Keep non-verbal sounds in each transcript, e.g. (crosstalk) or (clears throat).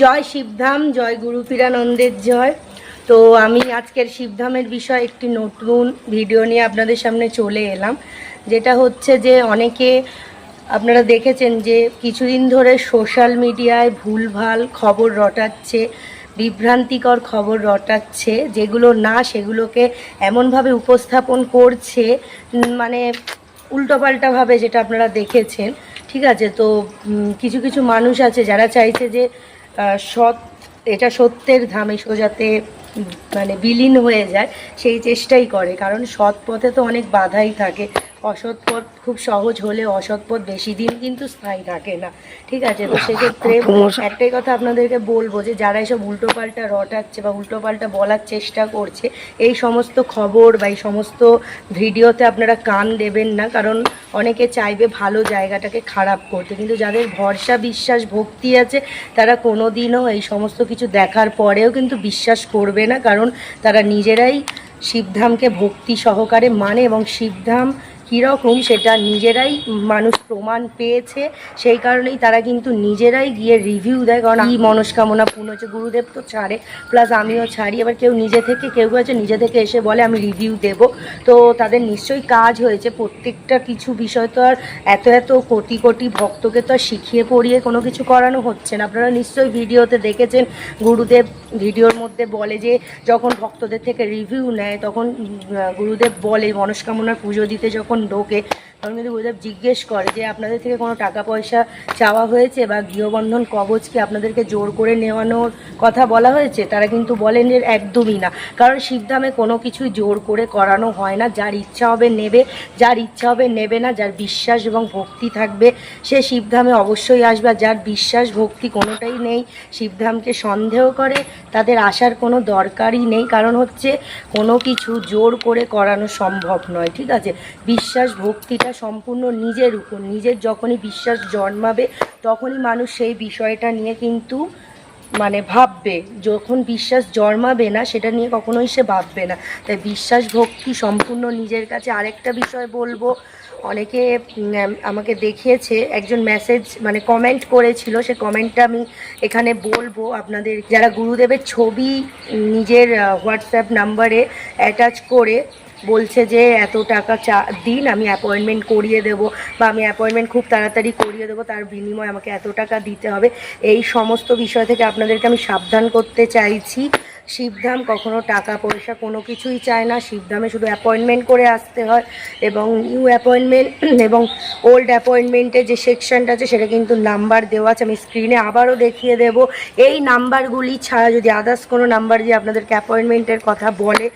জয় শিবধাম, জয় গুরু পীরানন্দের জয়। তো আমি আজকের শিবধামের বিষয়ে একটি নতুন ভিডিও নিয়ে আপনাদের সামনে চলে এলাম, যেটা হচ্ছে যে অনেকে আপনারা দেখেছেন যে কিছুদিন ধরে সোশ্যাল মিডিয়ায় ভুলভাল খবর রটাচ্ছে, বিভ্রান্তিকর খবর রটাচ্ছে, যেগুলো না সেগুলোকে এমনভাবে উপস্থাপন করছে মানে উল্টোপাল্টাভাবে যেটা আপনারা দেখেছেন, ঠিক আছে? তো কিছু কিছু মানুষ আছে যারা চাইছে যে সৎ, এটা সত্যের ধামে সোজাতে মানে বিলীন হয়ে যায়, সেই চেষ্টাই করে। কারণ সৎ পথে তো অনেক বাধাই থাকে। অসৎ পথ খুব সহজ হলে অসৎ পথ বেশি দিন কিন্তু স্থায়ী থাকে না। ঠিক আছে তো সেক্ষেত্রে একটাই কথা আপনাদেরকে বলব যে যারা এসব উল্টোপাল্টা রটাচ্ছে বা উল্টোপাল্টা বলার চেষ্টা করছে এই সমস্ত খবর বা এই সমস্ত ভিডিওতে আপনারা কান দেবেন না কারণ অনেকে চাইবে ভালো জায়গাটাকে খারাপ করতে। কিন্তু যাদের ভরসা বিশ্বাস ভক্তি আছে তারা কোনো দিনও এই সমস্ত কিছু দেখার পরেও কিন্তু বিশ্বাস করবে না কারণ তারা নিজেরাই শিবধামকে ভক্তি সহকারে মানে এবং শিবধাম কীরকম সেটা নিজেরাই মানুষ প্রমাণ পেয়েছে, সেই কারণেই তারা কিন্তু নিজেরাই গিয়ে রিভিউ দেয়, কারণ এই মনস্কামনা পূর্ণ হচ্ছে, গুরুদেব তো ছাড়ে প্লাস আমিও ছাড়ি, এবার কেউ নিজে থেকে, কেউ আছে, নিজে থেকে এসে বলে, আমি রিভিউ দেব। তো তাদের নিশ্চয়ই কাজ হয়েছে, প্রত্যেকটা কিছু বিষয় তো আর এত এত কোটি কোটি ভক্তকে তো আর শিখিয়ে পড়িয়ে কোনো কিছু করানো হচ্ছে না। আপনারা নিশ্চয়ই ভিডিওতে দেখেছেন, গুরুদেব ভিডিওর মধ্যে বলে যে, যখন ভক্তদের থেকে রিভিউ নেয়, তখন গুরুদেব বলে মনস্কামনার পুজো দিতে যখন ঢোকে তখন কিন্তু গুরুদেব জিজ্ঞেস করে যে, আপনাদের থেকে কোনো টাকা পয়সা চাওয়া হয়েছে বা গৃহবন্ধন কবচ কি আপনাদেরকে জোর করে নেওয়ানোর কথা বলা হয়েছে? তারা কিন্তু বলেন যে, একদমই না। কারণ শিবধামে কোনো কিছুই জোর করে করানো হয় না। যার ইচ্ছা হবে নেবে, যার ইচ্ছা হবে নেবে না, যার বিশ্বাস এবং ভক্তি থাকবে, সে শিবধামে অবশ্যই আসবে। যার বিশ্বাস, ভক্তি কোনোটাই নেই শিবধামকে সন্দেহ করে, তাদের আসার কোনো দরকারই নেই। কারণ হচ্ছে, কোনো কিছু জোর করে করানো সম্ভব নয়, ঠিক আছে? বিশ্বাস ভক্তিটা সম্পূর্ণ নিজের উপর। নিজের যখনই বিশ্বাস জন্মাবে, তখনই মানুষ সেই বিষয়টা নিয়ে কিন্তু মানে ভাববে। যখন বিশ্বাস জন্মাবে না, সেটা নিয়ে কখনোই সে ভাববে না। তাই বিশ্বাস ভক্তি সম্পূর্ণ নিজের কাছে। আরেকটা বিষয় বলব, অনেকে আমাকে দেখিয়েছে, একজন মেসেজ মানে কমেন্ট করেছিল। সে কমেন্টটা আমি এখানে বলব আপনাদের। যারা গুরুদেবের ছবি নিজের হোয়াটসঅ্যাপ নাম্বারে অ্যাটাচ করে বলছে যে এত টাকা চা, দিন আমি অ্যাপয়েন্টমেন্ট করিয়ে দেব বা আমি অ্যাপয়েন্টমেন্ট খুব তাড়াতাড়ি করিয়ে দেবো, তার বিনিময়ে আমাকে এত টাকা দিতে হবে। এই সমস্ত বিষয় থেকে আপনাদেরকে আমি সাবধান করতে চাইছি। শিবধাম, কখনো টাকা পয়সা, কোনো কিছুই চায় না। শিবধামে শুধু অ্যাপয়েন্টমেন্ট করে আসতে হয় এবং নিউ অ্যাপয়েন্টমেন্ট (clears throat) এবং ওল্ড অ্যাপয়েন্টমেন্টের যে সেকশনটা আছে, সেটা কিন্তু নাম্বার দেওয়া আছে। আমি স্ক্রিনে আবারও দেখিয়ে দেব। এই নাম্বারগুলি ছাড়া যদি আদার্স কোনো নাম্বার দিয়ে আপনাদেরকে অ্যাপয়েন্টমেন্টের কথা বলে,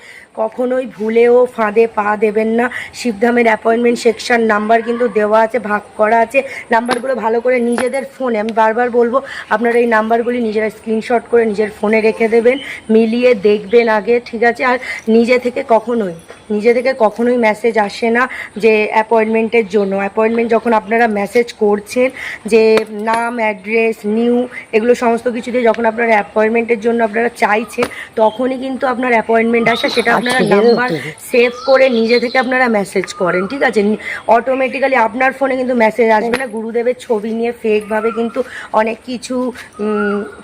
কখনোই ভুলেও ফাঁদে পা দেবেন না। শিবধামের অ্যাপয়েন্টমেন্ট সেকশন নাম্বার কিন্তু দেওয়া আছে, ভাগ করা আছে। নাম্বারগুলো ভালো করে নিজেদের ফোনে আমি বারবার বলব, আপনারা এই নাম্বারগুলি নিজেরা স্ক্রিনশট করে নিজের ফোনে রেখে দেবেন। মিলিয়ে দেখবেন আগে ঠিক আছে? আর নিজে থেকে কখনোই। নিজে থেকে কখনোই মেসেজ আসে না যে অ্যাপয়েন্টমেন্টের জন্য। অ্যাপয়েন্টমেন্ট যখন আপনারা মেসেজ করছেন যে নাম অ্যাড্রেস নিউ এগুলো সমস্ত কিছু দিয়ে যখন আপনারা অ্যাপয়েন্টমেন্টের জন্য আপনারা চাইছেন তখনই কিন্তু আপনার অ্যাপয়েন্টমেন্ট আসে সেটা আপনারা নাম্বার সেভ করে নিজে থেকে আপনারা মেসেজ করেন ঠিক আছে? অটোমেটিক্যালি আপনার ফোনে কিন্তু মেসেজ আসবে না। গুরুদেবের ছবি নিয়ে ফেকভাবে কিন্তু অনেক কিছু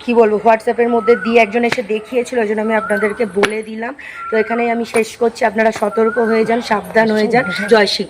কি বলব হোয়াটসঅ্যাপের মধ্যে দিয়ে একজন এসে দেখিয়েছিল ওই জন্য আমি আপনাদেরকে বলে দিলাম। তো এখানেই আমি শেষ করছি। আপনারা সতর্ক হয়ে যান সাবধান হয়ে যান। জয় শিব